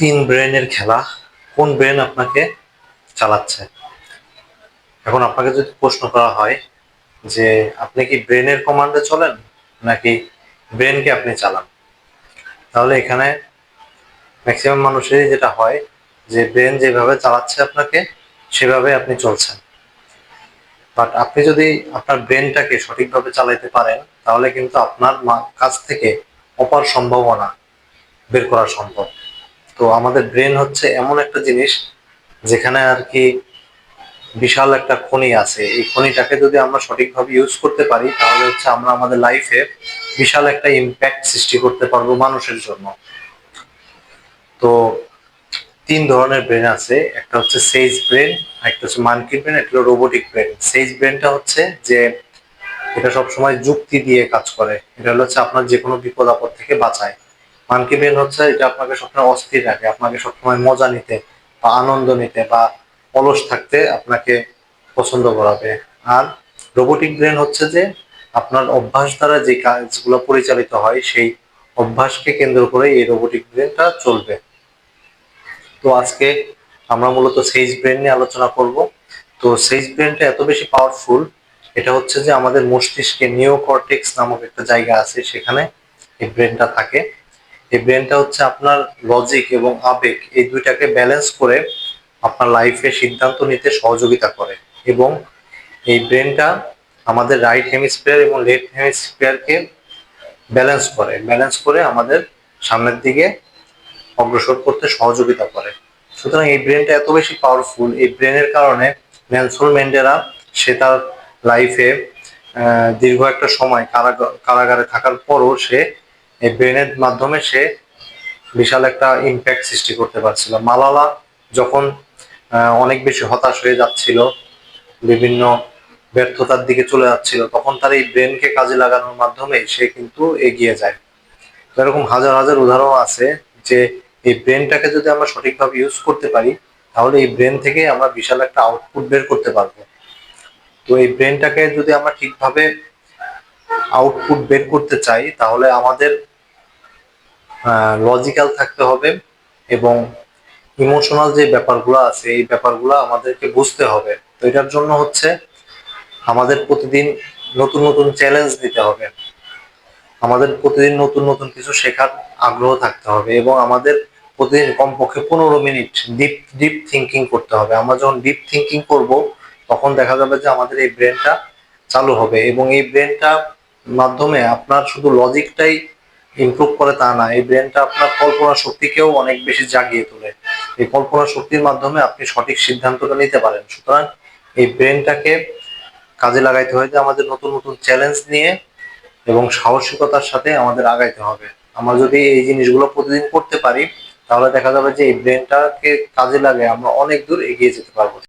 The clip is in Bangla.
তিন ব্রেনের খেলা, কোন ব্রেন আপনাকে চালাচ্ছে? এখন আপনাকে যদি প্রশ্ন করা হয় যে, আপনি কি ব্রেনের কমান্ডে চলেন, নাকি ব্রেনকে আপনি চালান? তাহলে এখানে ম্যাক্সিমাম মানুষেরই যেটা হয়, যে ব্রেন যেভাবে চালাচ্ছে আপনাকে, সেভাবে আপনি চলছেন। বাট আপনি যদি আপনার ব্রেনটাকে সঠিকভাবে চালাইতে পারেন, তাহলে কিন্তু আপনার কাছ থেকে অপার সম্ভাবনা বের করা সম্ভব। তো আমাদের ব্রেন হচ্ছে এমন একটা জিনিস যেখানে আর কি বিশাল একটা খনি আছে। এই খনিটাকে যদি আমরা সঠিকভাবে ইউজ করতে পারি, তাহলে হচ্ছে আমরা আমাদের লাইফে বিশাল একটা ইম্প্যাক্ট সৃষ্টি করতে পারব মানুষের জন্য। তো তিন ধরনের ব্রেন আছে। একটা হচ্ছে সেইজ ব্রেন একটা হচ্ছে মানকি ব্রেন একটা হলো রোবোটিক ব্রেন সেইজ ব্রেনটা হচ্ছে যে এটা সবসময় যুক্তি দিয়ে কাজ করে। এটা হচ্ছে আপনার যে কোনো বিপদ আপদ থেকে বাঁচায়। মানকি ব্রেন হচ্ছে এটা আপনাকে সবসময় অস্থির রাখে, আপনাকে সবসময় মজা নিতে বা আনন্দ নিতে বা অলস থাকতে আপনাকে পছন্দ করাবে। আর রোবোটিক ব্রেন হচ্ছে যে আপনার অভ্যাস দ্বারা যে কাজগুলো পরিচালিত হয়, সেই অভ্যাসকে কেন্দ্র করে এই রোবোটিক ব্রেনটা চলবে। তো আজকে আমরা মূলত সেইজ ব্রেন নিয়ে আলোচনা করব। তো সেইজ ব্রেনটা এত বেশি পাওয়ারফুল এটা হচ্ছে যে আমাদের মস্তিষ্কে নিওকর্টেক্স নামক একটা জায়গা আছে, সেখানে এই ব্রেনটা থাকে। এই ব্রেনটা হচ্ছে আপনার লজিক এবং আবেগ। এই দুইটাকে ব্যালেন্স করে আপনার লাইফে সিদ্ধান্ত নিতে সহযোগিতা করে। এবং এই ব্রেনটা আমাদের রাইট হেমিস্ফিয়ার এবং লেফট হেমিস্ফিয়ারকে ব্যালেন্স করে। ব্যালেন্স করে আমাদের সামনের দিকে অগ্রসর করতে সহযোগিতা করে। সুতরাং এই ব্রেনটা এত বেশি পাওয়ারফুল এই ব্রেনের কারণে নেলসন ম্যান্ডেলা সে তার লাইফে দীর্ঘ একটা সময় কারাগ- কারাগারে থাকার পরও সে এই ব্রেনের মাধ্যমে সে বিশাল একটা ইম্প্যাক্ট সৃষ্টি করতে পারছিল। মালালা যখন অনেক বেশি হতাশ হয়ে যাচ্ছিল, বিভিন্ন ব্যর্থতার দিকে চলে যাচ্ছিল, তখন তার এই ব্রেনকে কাজে লাগানোর মাধ্যমে সে কিন্তু এগিয়ে যায়। এরকম হাজার হাজার উদাহরণ আছে যে এই ব্রেনটাকে যদি আমরা সঠিকভাবে ইউজ করতে পারি, তাহলে এই ব্রেন থেকে আমরা বিশাল একটা আউটপুট বের করতে পারব। তো এই ব্রেনটাকে যদি আমরা ঠিকভাবে আউটপুট বের করতে চাই, তাহলে আমাদের লজিক্যাল থাকতে হবে এবং ইমোশনাল যে ব্যাপারগুলো আছে, এই ব্যাপারগুলো আমাদেরকে বুঝতে হবে। তো এটার জন্য হচ্ছে আমাদের প্রতিদিন নতুন নতুন চ্যালেঞ্জ দিতে হবে। আমাদের প্রতিদিন নতুন নতুন কিছু শেখার আগ্রহ থাকতে হবে এবং আমাদের প্রতিদিন কমপক্ষে পনেরো মিনিট ডিপ ডিপ থিঙ্কিং করতে হবে। আমরা যখন ডিপ থিঙ্কিং করব, তখন দেখা যাবে যে আমাদের এই ব্রেনটা চালু হবে এবং এই ব্রেনটা মাধ্যমে আপনার শুধু লজিকটাই ইমপ্রুভ করে তা না। এই ব্রেনটা আপনার কল্পনা শক্তিকেও অনেক বেশি জাগিয়ে তোলে। এই কল্পনা শক্তির মাধ্যমে আপনি সঠিক সিদ্ধান্তটা নিতে পারেন। সুতরাং এই ব্রেনটাকে কাজে লাগাইতে হয় যে আমাদের নতুন নতুন চ্যালেঞ্জ নিয়ে এবং সাহসিকতার সাথে আমাদের আগাইতে হবে। আমরা যদি এই জিনিসগুলো প্রতিদিন করতে পারি, তাহলে দেখা যাবে যে এই ব্রেনটাকে কাজে লাগে আমরা অনেক দূর এগিয়ে যেতে পারব।